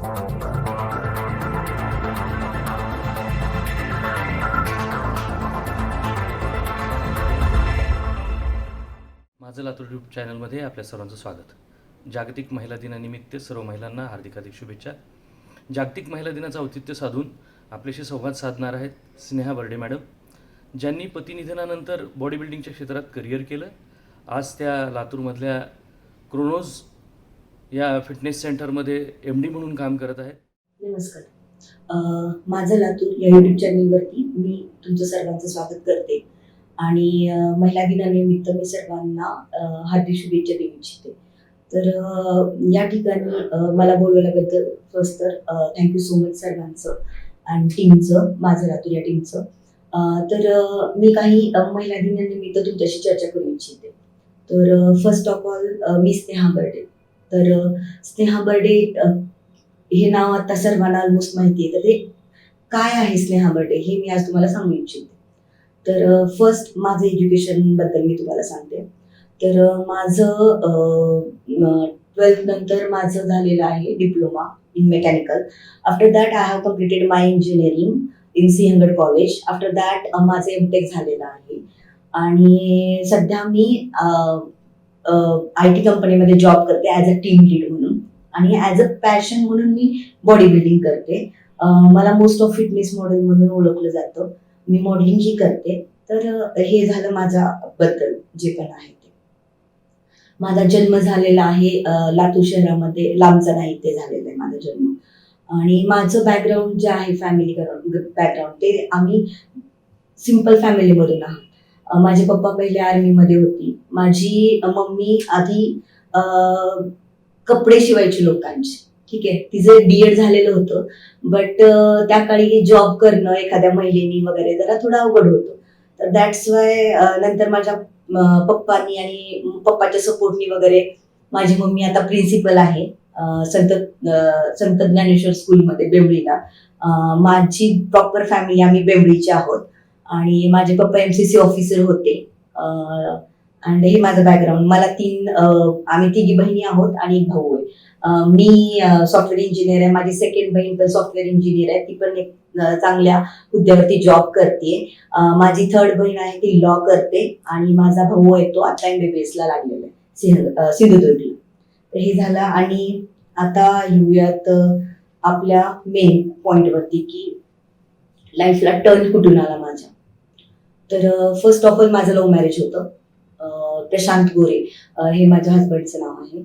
माझं लातूर यूट्यूब चॅनलमध्ये आपल्या सर्वांचं स्वागत. जागतिक महिला दिनानिमित्त सर्व महिलांना हार्दिक हार्दिक शुभेच्छा. जागतिक महिला दिनाचं औचित्य साधून आपल्याशी संवाद साधणार आहेत स्नेहा बर्डे मॅडम. ज्यांनी पतिनिधनानंतर बॉडी बिल्डिंगच्या क्षेत्रात करिअर केलं आज त्या लातूरमधल्या क्रोनोज या फिटनेस सेंटरमध्ये एम डी म्हणून काम करत आहे. नमस्कार. माझं लातूर या युट्यूब चॅनलवरती मी तुमचं सर्वांचं स्वागत करते. आणि महिला दिनानिमित्त मी सर्वांना हार्दिक शुभेच्छा देऊ इच्छिते. तर या ठिकाणी मला बोलवल्याबद्दल फर्स्ट तर थँक्यू सो मच सर्वांचं आणि टीमचं माझं लातूर या टीमचं तर मी काही महिला दिनानिमित्त तुमच्याशी चर्चा करू इच्छिते. तर फर्स्ट ऑफ ऑल मी स्नेहा बर्डे. तर स्नेहा बर्डे हे नाव आता सर्वांना ऑलमोस्ट माहिती आहे. तर ते काय आहे स्नेहा बर्डे? हे मी आज तुम्हाला सांगू इच्छिते. तर फर्स्ट माझं एज्युकेशनबद्दल मी तुम्हाला सांगते. तर माझं ट्वेल्थ नंतर माझं झालेलं आहे diploma in mechanical after that I have completed my engineering in Sinhagad college after that माझं एम टेक झालेलं आहे. आणि सध्या मी आय टी कंपनीमध्ये जॉब करते ॲज अ टीम लीड म्हणून. आणि ॲज अ पॅशन म्हणून मी बॉडी बिल्डिंग करते मला मोस्ट ऑफ फिटनेस मॉडेल म्हणून ओळखलं जातं. मी मॉडेलिंगही करते. तर हे झालं माझ्या बद्दल जे पण आहे ते. माझा जन्म झालेला आहे लातूर शहरामध्ये. लांबचा नाही ते झालेला आहे माझा जन्म. आणि माझं बॅकग्राऊंड जे आहे फॅमिली बॅकग्राऊंड ते आम्ही सिंपल फॅमिलीमधून आहोत. माझे पप्पा पहिले आर्मीमध्ये होती. माझी मम्मी आधी कपडे शिवायची लोकांची. ठीक आहे? तिचं डीएड झालेलं होतं. बट त्या काळी जॉब करणं एखाद्या महिलेनी वगैरे जरा थोडं अवघड होतं. तर दॅट्स वाय नंतर माझ्या पप्पानी पप्पांनी आणि पप्पाच्या सपोर्टनी वगैरे माझी मम्मी आता प्रिन्सिपल आहे संत संत ज्ञानेश्वर स्कूलमध्ये बेंबळीला. माझी प्रॉपर फॅमिली आम्ही बेंबळीची आहोत. आणि माझे पप्पा एम सी सी ऑफिसर होते. अँड हे माझं बॅकग्राऊंड मला तीन आम्ही तिघी बहिणी आहोत आणि एक भाऊ आहे. मी सॉफ्टवेअर इंजिनियर आहे. माझी सेकंड बहीण पण सॉफ्टवेअर इंजिनियर आहे. ती पण एक चांगल्या हुद्द्यावरती जॉब करते. माझी थर्ड बहीण आहे. ती लॉ करते. आणि माझा भाऊ आहे तो आता एम बी ला लागलेला आहे. सिंह सिंधुदुर्गला. तर हे झालं आणि आता येऊयात आपल्या मेन पॉइंटवरती की लाईफला टर्न कुठून आला माझ्या. तर फर्स्ट ऑफ ऑल माझं लव्ह मॅरेज होतं. प्रशांत गोरे हे माझ्या हस्बंडचं नाव आहे.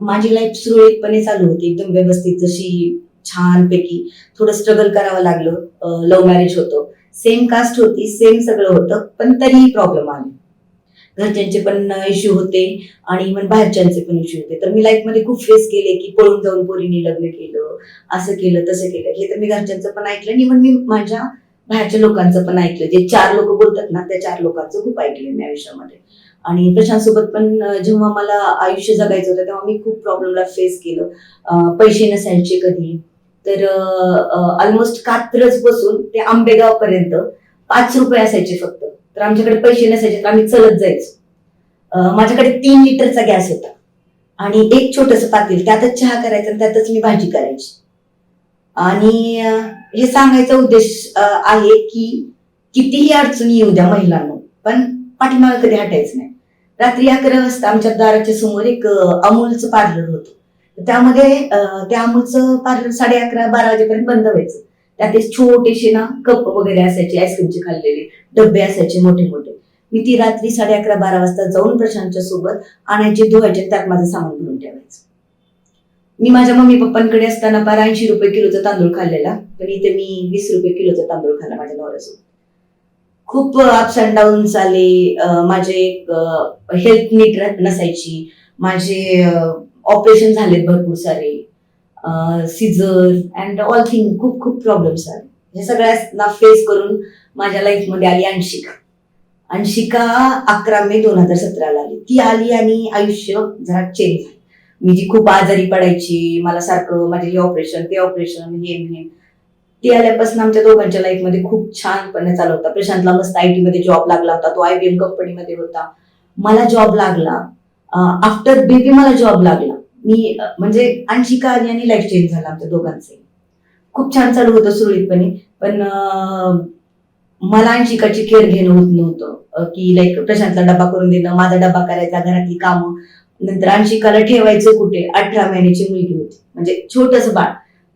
माझी लाईफ सुरळीतपणे चालू होती. एकदम व्यवस्थित जशी छानपैकी थोडं स्ट्रगल करावं लागलं लव्ह मॅरेज होतं. सेम कास्ट होती सेम सगळं होतं पण तरीही प्रॉब्लेम आले. घरच्यांचे पण इश्यू होते आणि इव्हन बाहेरच्यांचे पण इश्यू होते. तर मी लाईफमध्ये खूप फेस केले की पळून जाऊन पोरीने लग्न केलं असं केलं तसं केलं. हे तर मी घरच्यांचं पण ऐकलं आणि इव्हन मी माझ्या बाहेरच्या लोकांचं पण ऐकलं. जे चार लोक बोलतात ना त्या चार लोकांचं खूप ऐकलं मी आयुष्यामध्ये. आणि प्रशांत सोबत पण जेव्हा मला आयुष्य जगायचं होतं तेव्हा मी खूप प्रॉब्लेमला फेस केलं. पैसे नसायचे कधी. तर ऑलमोस्ट कात्रज बसून ते आंबेगाव पर्यंत पाच रुपये असायचे फक्त. तर आमच्याकडे पैसे नसायचे तर आम्ही चलत जायचो. माझ्याकडे तीन लिटरचा गॅस होता. आणि एक छोटस पातील त्यातच चहा करायचा आणि त्यातच मी भाजी करायची. आणि हे सांगायचा उद्देश आहे की कितीही अडचणी येऊ द्या महिलांना पण पाठीमागे कधी हटायचं नाही. रात्री अकरा वाजता आमच्या दाराच्या समोर एक अमूलचं पार्लर होतं. त्यामध्ये त्या अमूलचं पार्लर साडे अकरा बारा वाजेपर्यंत बंद व्हायचं. त्यात एक छोटेसे ना कप वगैरे असायचे आईस्क्रीमचे खाल्लेले डबे असायचे मोठे मोठे. मी ती रात्री साडे अकरा बारा वाजता जाऊन प्रशांतच्या सोबत आणायचे धुवायचे त्यात माझं सामान भरून ठेवायचं. मी माझ्या मम्मी पप्पांकडे असताना पार ऐंशी रुपये किलोचा तांदूळ खाल्लेला. पण इथे मी वीस रुपये किलोचा तांदूळ खाल्ला माझ्या नवऱ्यासोबत. खूप अप्स अँड डाऊन्स आले. माझे माझे हेल्थ नीट नसायची. माझे ऑपरेशन झालेत भरपूर सारे. सिझर अँड ऑल थिंग खूप खूप प्रॉब्लेम्स आले. हे सगळ्यांना फेस करून माझ्या लाईफमध्ये आली अंशिका अंशिका अकरा मे दोन हजार सतराला आली. ती आली आणि आयुष्य जरा चेंज झालं. मी जी खूप आजारी पडायची मला सारखं माझे हे ऑपरेशन ते ऑपरेशन हे हे. ती आल्यापासून आमच्या दोघांच्या लाईफमध्ये खूप छानपणे चालू होता. प्रशांतला मस्त आय टी मध्ये जॉब लागला होता तो आयबीएम कंपनीमध्ये होता. मला जॉब लागला. आफ्टर बेबी मला जॉब लागला. मी म्हणजे आणखी आली आणि लाईफ चेंज झाला आमच्या दोघांचे. खूप छान चालू होतं सुरळीतपणे. पण मला अंशिकाची केअर घेणं होत नव्हतं. की लाईक प्रशांतला डबा करून देणं माझा डबा करायचा घरातली कामं. नंतर अंशिकाला ठेवायचं कुठे? अठरा महिन्याची मुलगी होती. म्हणजे छोटस बाळ.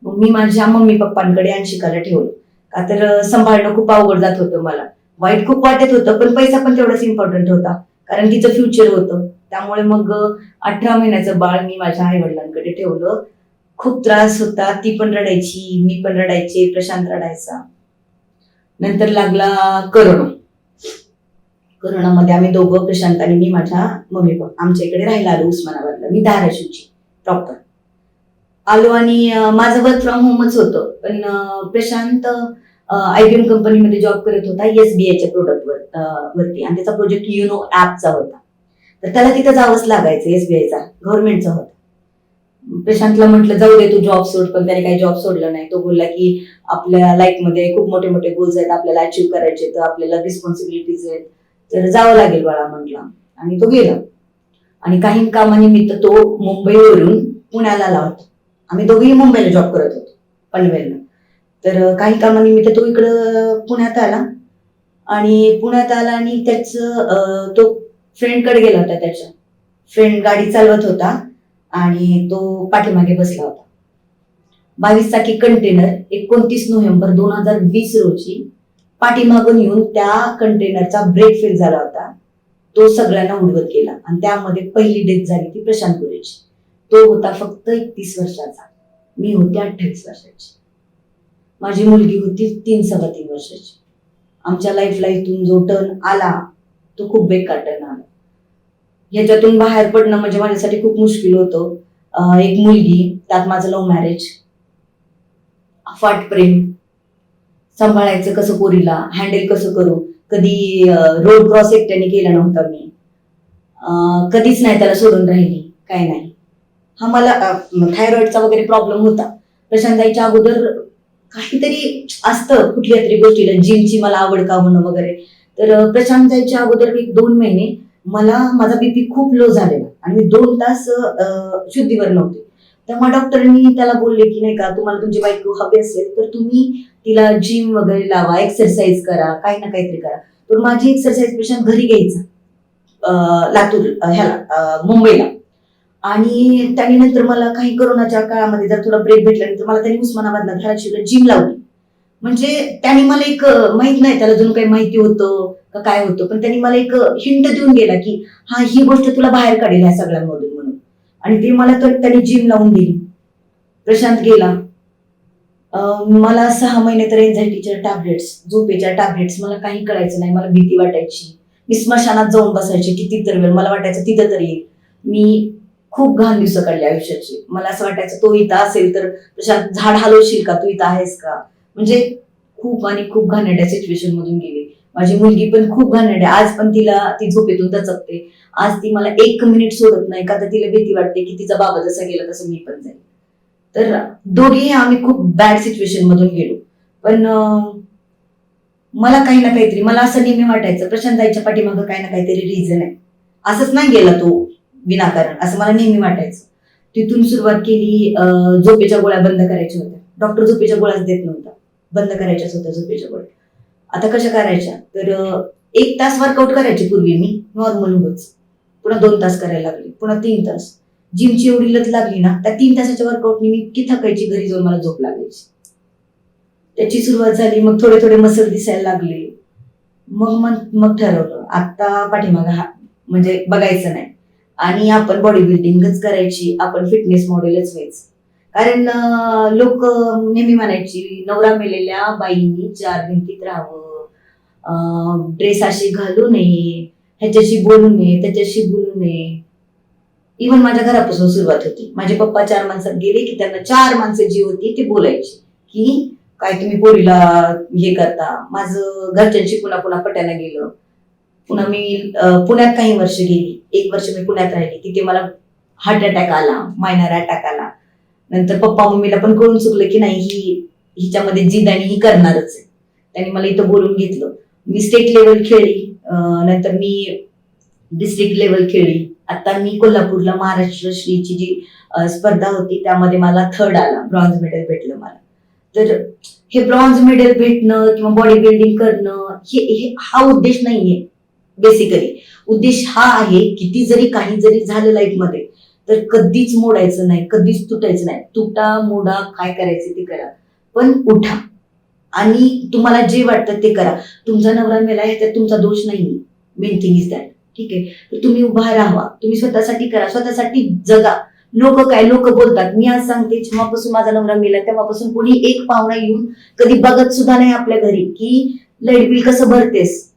मग मी माझ्या मम्मी पप्पांकडे अंशिकाला ठेवलं. का तर सांभाळणं खूप अवघड जात होतं मला. वाईट खूप वाटत होतं पण पैसा पण तेवढाच इम्पॉर्टंट होता. कारण तिचं फ्युचर होतं. त्यामुळे मग अठरा महिन्याचं बाळ मी माझ्या आई वडिलांकडे ठेवलं. खूप त्रास होता. ती पण रडायची मी पण रडायचे प्रशांत रडायचा. नंतर लागला करोना. कोरोनामध्ये आम्ही दोघं प्रशांत आणि मी माझ्या मम्मी पप्पा आमच्या इकडे राहायला आलो उस्मानाबादला. मी धाराशिवची प्रॉपर आलो आणि माझं वर्क फ्रॉम होमच होतं. पण अं, प्रशांत आयबीएम कंपनीमध्ये जॉब करत होता एसबीआयच्या प्रोडक्टवर वरती. आणि त्याचा प्रोजेक्ट युनो ऍपचा होता. तर त्याला तिथं जावंच लागायचं एसबीआयचा गव्हर्नमेंटचा होता. प्रशांतला म्हटलं जाऊ दे तू जॉब सोड. पण त्याने काही जॉब सोडला नाही. तो बोलला की आपल्या लाईफमध्ये खूप मोठे मोठे गोल्स आहेत. आपल्याला अचीव्ह करायचे तर आपल्याला रिस्पॉन्सिबिलिटीज आहेत. तर जावं लागेल बाळा म्हटला. आणि तो गेला. आणि काही कामानिमित्त तो मुंबईवरून पुण्याला आला होता आम्ही दोघेही मुंबईला जॉब करत होतो पनवेलला. तर काही कामानिमित्त तो इकडं पुण्यात आला. आणि पुण्यात आला आणि त्याचं तो फ्रेंडकडे गेला होता त्याच्या. फ्रेंड गाडी चालवत होता आणि तो पाठीमागे बसला होता. बावीस चाकी कंटेनर एकोणतीस नोव्हेंबर दोन हजार वीस रोजी पाठीमागून येऊन त्या कंटेनरचा ब्रेक फेल झाला होता. तो सगळ्यांना उडवत गेला. आणि त्यामध्ये पहिली डेथ झाली ती प्रशांत गुरेची. तो होता फक्त एकतीस वर्षाचा. मी होते अठ्ठावीस वर्षाची. माझी मुलगी होती तीन सव्वा तीन वर्षाची. आमच्या लाईफला इथून जो टर्न आला तो खूप बेकार टर्न आला. ह्याच्यातून बाहेर पडणं म्हणजे माझ्यासाठी खूप मुश्किल होतं. एक मुलगी त्यात माझं लव्ह मॅरेज फाट प्रेम सांभाळायचं कसं पोरीला हँडल कसं करू? कधी रोड क्रॉस एकट्याने केला नव्हता मी. कधीच नाही त्याला सोडून राहिली काय नाही. हा मला थायरॉइडचा वगैरे प्रॉब्लेम होता. प्रशांत जायच्या अगोदर काहीतरी असतं कुठल्या तरी गोष्टीला जिमची मला आवड का म्हणून वगैरे. तर प्रशांत जायच्या अगोदर एक दोन महिने मला माझा बीपी खूप लो झालेला. आणि मी दोन तास शुद्धीवर नव्हते. तेव्हा डॉक्टरांनी त्याला बोलले की नाही का तुम्हाला तुमची बायको हवी असेल तर तुम्ही तिला जिम वगैरे लावा एक्सरसाइज करा काही ना काहीतरी करा. तर माझी एक्सरसाइज पेशंट घरी घ्यायचा लातूर ह्याला मुंबईला. आणि त्यांनी नंतर मला काही करोनाच्या काळामध्ये जर थोडा ब्रेक भेटल्यानंतर मला त्यांनी उस्मानाबादला धाराशिवला जिम लावली. म्हणजे त्यांनी मला एक माहीत नाही त्याला अजून काही माहिती होतं का काय होतं पण त्यांनी मला एक हिंट देऊन गेला की हा ही गोष्ट तुला बाहेर काढेल ह्या सगळ्यांमधून म्हणून. आणि ते मला तर त्यांनी जिम लावून दिली. प्रशांत गेला. मला सहा महिने तर एन्झायटीच्या टॅबलेट्स झोपेच्या टॅबलेट्स मला काही कळायचं नाही मला भीती वाटायची. मी स्मशानात जाऊन बसायचे किती तर वेळ मला वाटायचं तिथं तरी येईल मी खूप घाण दिवस काढले आयुष्याची. मला असं वाटायचं तो इथं असेल तर प्रशांत झाड हलवशील का? तू इथं आहेस का? म्हणजे खूप आणि खूप घाणेड्या सिच्युएशन मधून गेली. माझी मुलगी पण खूप घाणेड्या आज पण तिला ती झोपेतून दचकते आज ती मला एक मिनिट सोडत नाही का? तर तिला भीती वाटते की तिचा बाबा जसा गेला तसं मी पण जाईल तर दोघेही आम्ही खूप बॅड सिच्युएशन मधून गेलो. पण मला काही ना काहीतरी मला असं नेहमी वाटायचं प्रशांत आईच्या पाठीमागं काही ना काहीतरी रिझन आहे. असंच नाही गेला तो विनाकारण असं मला नेहमी वाटायचं. तिथून सुरुवात केली झोपेच्या गोळ्या बंद करायच्या होत्या. डॉक्टर झोपेच्या गोळ्याच देत नव्हता. बंद करायच्याच होत्या झोपेच्या गोळ्या. आता कशा करायच्या? तर एक तास वर्कआउट करायची पूर्वी मी नॉर्मल होच पुन्हा दोन तास करायला लागले पुन्हा तीन तास. जिमची एवढी लत लागली ना त्या तीन तासाच्या वर्कआउटनी मी इतकी थकायची घरी जाऊन मला झोप लागायची. त्याची सुरुवात झाली मग थोडे थोडे मसल दिसायला लागले. मग मग मग ठरवलं आता पाठीमागे हा म्हणजे बघायचं नाही. आणि आपण बॉडी बिल्डिंगच करायची आपण फिटनेस मॉडेलच व्हायचं. कारण लोक नेहमी म्हणायची नवरा मेलेल्या बाईंनी चार भिंतीत राहावं. ड्रेस अशी घालू नये ह्याच्याशी बोलू नये त्याच्याशी बोलू नये. इव्हन माझ्या घरापासून सुरुवात होती. माझे पप्पा चार माणसात गेले की त्यांना चार माणसं जी होती ती बोलायची. की काय तुम्ही पोरीला हे करता? माझं घरच्यांशी पुन्हा पुन्हा पट्याला गेलं. पुन्हा मी पुण्यात काही वर्ष गेली. एक वर्ष मी पुण्यात राहिली. तिथे मला हार्ट अटॅक आला मायनर अटॅक आला. नंतर पप्पा मम्मीला पण कळून चुकलं की नाही ही हिच्यामध्ये जिद आणि ही करणारच आहे. त्यांनी मला इथं बोलून घेतलं. मी स्टेट लेवल खेळली. नंतर मी डिस्ट्रिक्ट लेवल खेळली. आता मी कोल्हापूरला महाराष्ट्र श्रीची जी स्पर्धा होती त्यामध्ये मला थर्ड आला ब्रॉन्झ मेडल भेटलं मला. तर हे ब्रॉन्झ मेडल भेटणं किंवा बॉडी बिल्डिंग करणं हे हे- हा उद्देश नाहीये बेसिकली उद्देश हा आहे किती जरी काही जरी झालं लाईफमध्ये तर कधीच मोडायचं नाही कधीच तुटायचं नाही. तुटा मोडा काय करायचं ते करा. पण उठा. आणि तुम्हाला जे वाटतं ते करा. तुमचा नवरा मेला आहे तर तुमचा दोष नाही मेन थिंग इज दॅट ठीक आहे? तर तुम्ही उभा राहा. तुम्ही स्वतःसाठी करा. स्वतःसाठी जगा. लोक काय लोक बोलतात. मी आज सांगते जेव्हापासून माझा नवरा मेला तेव्हापासून कोणी एक पाहुणा येऊन कधी बघत सुद्धा नाही आपल्या घरी की लाइट बिल कसं भरतेस?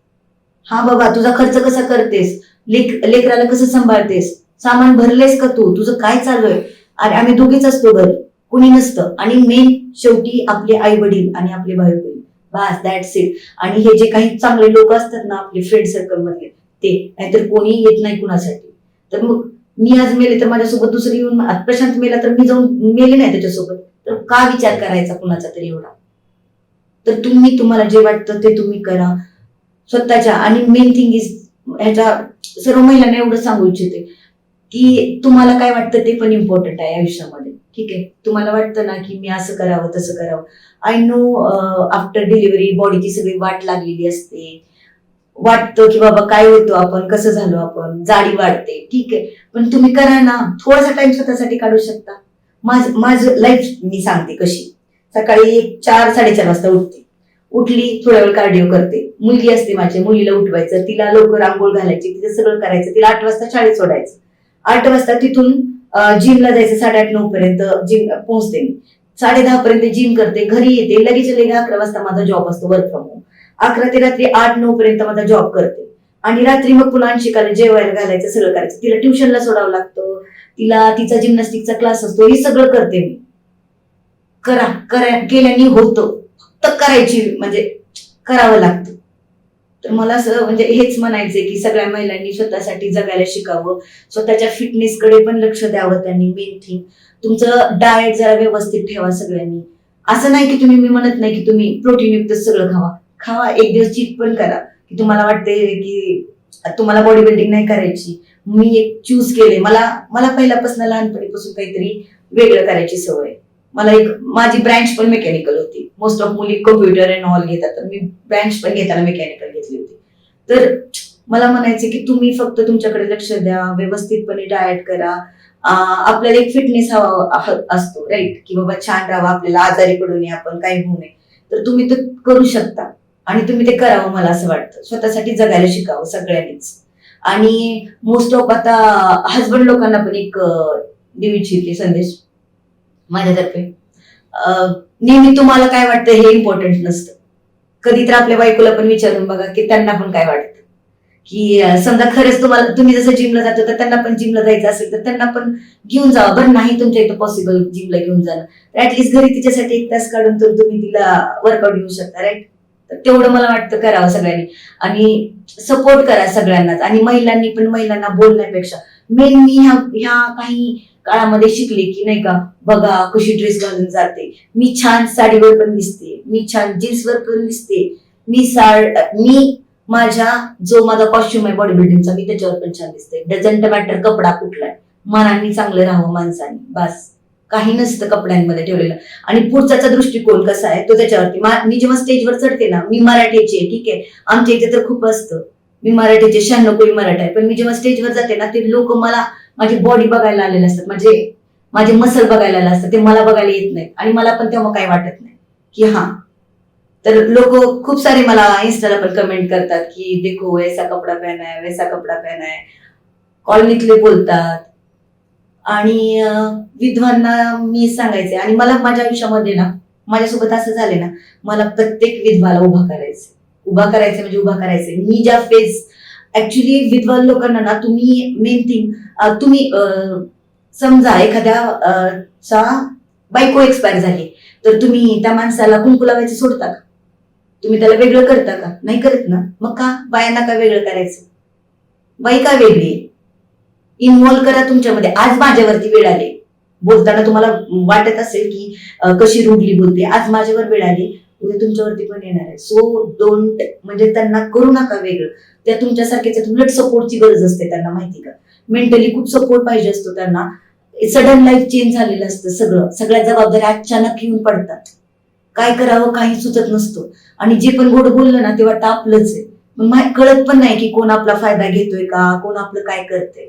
हा बाबा तुझा खर्च कसा करतेस? लेक लेकराला कसं सांभाळतेस? सामान भरलेस का तू? तुझं काय चालू आहे अरे आम्ही दोघीच असतो घरी. कुणी नसतं. आणि मेन शेवटी आपले आई वडील आणि आपले भाई बहीण बस दॅट्स इट आणि हे जे काही चांगले लोक असतात ना आपले फ्रेंड सर्कल मधले ते नाहीतर कोणी येत नाही कुणासाठी. तर मग मी आज मेले तर माझ्यासोबत दुसरी येऊन प्रशांत मेला तर मी जाऊन मेले नाही त्याच्यासोबत. तर का विचार करायचा कुणाचा तरी एवढा? तर तुम्ही तुम्हाला जे वाटतं ते तुम्ही करा. स्वतःच्या आणि मेन थिंग इज ह्याच्या सर्व महिलांना एवढं सांगू इच्छिते की तुम्हाला काय वाटतं ते पण इम्पॉर्टंट आहे आयुष्यामध्ये. ठीक आहे? तुम्हाला वाटतं ना की मी असं करावं तसं करावं. आय नो आफ्टर डिलिव्हरी बॉडीची सगळी वाट लागलेली असते. वाटतं की बाबा काय होतो आपण कसं झालो आपण जाडी वाढते ठीक आहे. पण तुम्ही करा ना थोडासा टाइम स्वतःसाठी काढू शकता. माझ माझं लाईफ मी सांगते कशी. सकाळी एक चार साडेचार वाजता उठते. उठली थोड्या वेळ कार्डिओ करते. मुलगी असते माझ्या मुलीला उठवायचं तिला लवकर आंघोळ घालायची तिचं सगळं करायचं तिला आठ वाजता शाळेत सोडायचं. आठ वाजता तिथून जिमला जायचं साडेआठ नऊ पर्यंत जिम पोहोचते मी. साडे दहा पर्यंत जिम करते घरी येते लगेच लगेच अकरा वाजता माझा जॉब असतो वर्क फ्रॉम होम अकरा ते रात्री आठ नऊ पर्यंत माझा जॉब करते. आणि रात्री मग मुलांना शिकायला जेवायला घालायचं सगळं करायचं. तिला ट्युशनला सोडावं लागतं. तिला तिचा जिमनॅस्टिकचा क्लास असतो. हे सगळं करते मी. करा करा केल्याने होतं. फक्त करायची म्हणजे करावं लागतं. तर मला असं म्हणजे हेच म्हणायचंय की सगळ्या महिलांनी स्वतःसाठी जगायला शिकावं. स्वतःच्या फिटनेस कडे पण लक्ष द्यावं त्यांनी मेन थिंग तुमचं डाएट जरा व्यवस्थित ठेवा सगळ्यांनी. असं नाही की तुम्ही मी म्हणत नाही की तुम्ही प्रोटीन युक्त सगळं खावा. खावा एक दिवस चीट पण करा. की तुम्हाला वाटते की तुम्हाला बॉडी बिल्डिंग नाही करायची. मी एक चूज केले मला मला पहिल्यापासून लहानपणीपासून काहीतरी वेगळं करायची सवय. मला एक माझी ब्रँच पण मेकॅनिकल होती. मोस्ट ऑफ मुली कम्प्युटर अँड ऑल घेतात तर मी ब्रँच पण घेताना मेकॅनिकल घेतली होती. तर मला म्हणायचं की तुम्ही फक्त तुमच्याकडे लक्ष द्या व्यवस्थितपणे डाएट करा. आपल्याला एक फिटनेस हवा असतो राईट की बाबा छान राहावा आपल्याला आजारी पडू नये आपण काही होऊ नये. तर तुम्ही तर करू शकता. आणि तुम्ही ते करावं मला असं वाटतं. स्वतःसाठी जगायला शिकावं सगळ्यांनीच. आणि मोस्ट ऑफ आता हजबंड लोकांना पण एक देऊ इच्छिते संदेश माझ्यातर्फे. नेहमी तुम्हाला काय वाटतं हे इम्पॉर्टंट नसतं. कधी तर आपल्या बायकोला पण विचारून बघा की त्यांना पण काय वाटतं. की समजा खरंच तुम्हाला तुम्ही जसं जिमला जातो तर त्यांना पण जिमला जायचं असेल तर त्यांना पण घेऊन जावं. बरं नाही तुमच्या इथं पॉसिबल जिमला घेऊन जाणं. तर ऍटलिस्ट घरी तिच्यासाठी एक तास काढून तर तुम्ही तिला वर्कआउट घेऊ शकता राईट तर तेवढं मला वाटतं करावं सगळ्यांनी. आणि सपोर्ट करा सगळ्यांनाच. आणि महिलांनी पण महिलांना बोलण्यापेक्षा मेन मी ह्या ह्या काही काळामध्ये शिकले की नाही का बघा कशी ड्रेस घालून जाते. मी छान साडीवर पण दिसते. मी छान जीन्सवर पण दिसते. मी साड मी माझ्या जो माझा कॉस्ट्युम आहे बॉडी बिल्डिंगचा मी त्याच्यावर पण छान दिसते. डझंट मॅटर कपडा कुठलाय मनाने चांगलं राहावं माणसाने. बस. काही नसतं कपड्यांमध्ये ठेवलेलं. आणि पुढचा दृष्टिकोन कसा आहे तो त्याच्यावरती. मी जेव्हा स्टेजवर चढते ना मी मराठीची आहे ठीक आहे. आमच्या इथे तर खूप असतं. मी मराठीचे शहाण्णव कोळी मराठा आहे. पण मी जेव्हा स्टेजवर जाते ना ते लोक मला माझी बॉडी बघायला आलेले असतात. म्हणजे माझे मसल बघायला आले असतात. ते मला बघायला येत नाही आणि मला पण तेव्हा काही वाटत नाही. की हा. तर लोक खूप सारे मला इन्स्टाला पण कमेंट करतात की देखो वैसा कपडा पहना है वैसा कपडा पहना है. कॉलनीतले बोलतात. आणि विधवांना मी सांगायचे. आणि मला माझ्या आयुष्यामध्ये ना माझ्यासोबत असं झाले ना मला प्रत्येक विधवाला उभा करायचे उभा करायचे म्हणजे उभा करायचे मी ज्या फेज ऍक्च्युली विधवा लोकांना ना तुम्ही मेन थिंग तुम्ही समजा एखाद्या चा बायको एक्सपायर झाली तर तुम्ही त्या माणसाला कुंकू लावायचं सोडता का? तुम्ही त्याला वेगळं करता का? नाही करत ना? मग का? बायांना का वेगळं करायचं? बाई का वेगळी? इन्व्हॉल्व्ह करा तुमच्यामध्ये. आज माझ्यावरती वेळ आले. बोलताना तुम्हाला वाटत असेल की कशी रुडली बोलते. आज माझ्यावर वेळ आली. उद्या तुमच्यावरती पण येणार आहे. सो डोंट म्हणजे त्यांना करू नका वेगळं. त्या तुमच्यासारख्याच्या उलट सपोर्टची गरज असते त्यांना माहिती का? मेंटली खूप सपोर्ट पाहिजे असतो त्यांना. सडन लाईफ चेंज झालेलं असतं सगळं. सगळ्या जबाबदाऱ्या अचानक येऊन पडतात. काय करावं काही सुचत नसतो. आणि जे पण गोड बोललं ना ते वाटतं आपलंच आहे. मग कळत पण नाही की कोण आपला फायदा घेतोय का? कोण आपलं काय करतंय?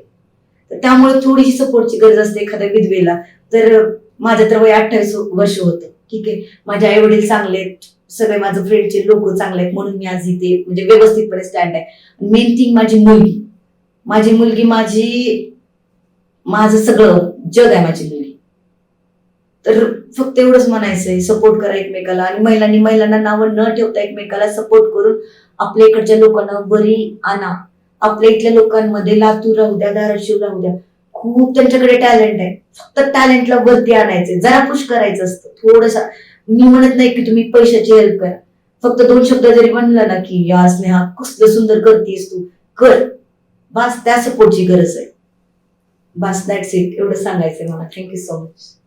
तर त्यामुळे थोडीशी सपोर्टची गरज असते एखाद्या विधवेला. तर माझं तर वय अठ्ठावीस वर्ष होतं. ठीक आहे. माझे आई वडील चांगले आहेत. सगळे माझं फ्रेंडचे लोक चांगले आहेत म्हणून मी आज इथे म्हणजे व्यवस्थितपणे स्टँड आहे. मेन थिंग माझी मुलगी. माझी मुलगी माझी माझं सगळं जग आहे माझी मुलगी. तर फक्त एवढंच म्हणायचंय सपोर्ट करा एकमेकाला आणि महिलांनी महिलांना नावं न ठेवता एकमेकाला सपोर्ट करून आपल्या इकडच्या लोकांना बरी आणा. आपल्या इथल्या लोकांमध्ये लातूर राहू द्या धाराशिव राहू द्या. खूप त्यांच्याकडे टॅलेंट आहे. फक्त टॅलेंटला वरती आणायचंय. जरा पुश करायचं असतं. थोडसा. मी म्हणत नाही की तुम्ही पैशाची हेल्प करा. फक्त दोन शब्द जरी म्हणलं ना की या स्नेहा कसलं सुंदर करतेस तू. कर. बस त्या सपोर्टची गरज आहे. बस दॅट्स इट एवढं सांगायचंय मला. Thank you so much